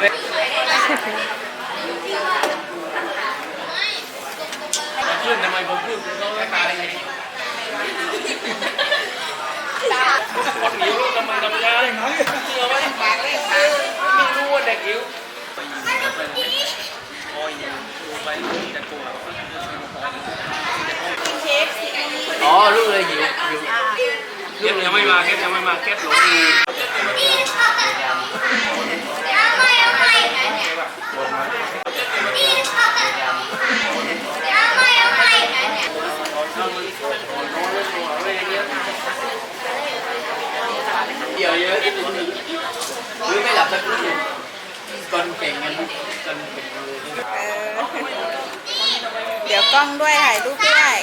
เลยพูดทำไมผมพูดเขาไม่ตายคนหิวทำไมธรรมดาเชื่อไหมปากเล่นขาไม่รู้ว่าเด็กหิวโอ้ยดูไปจะกลัวอ๋อรู้เลยหิวหิวเก็บยังไม่มาเก็บยังไม่มาเก็บหลงอยู่ เดี๋ยวเยอะห รือไม่หลับสักครู่กอนเก่งกันกอนเก่งเลยเดี๋ยวกล้องด้วยถ่ายรูปด้วย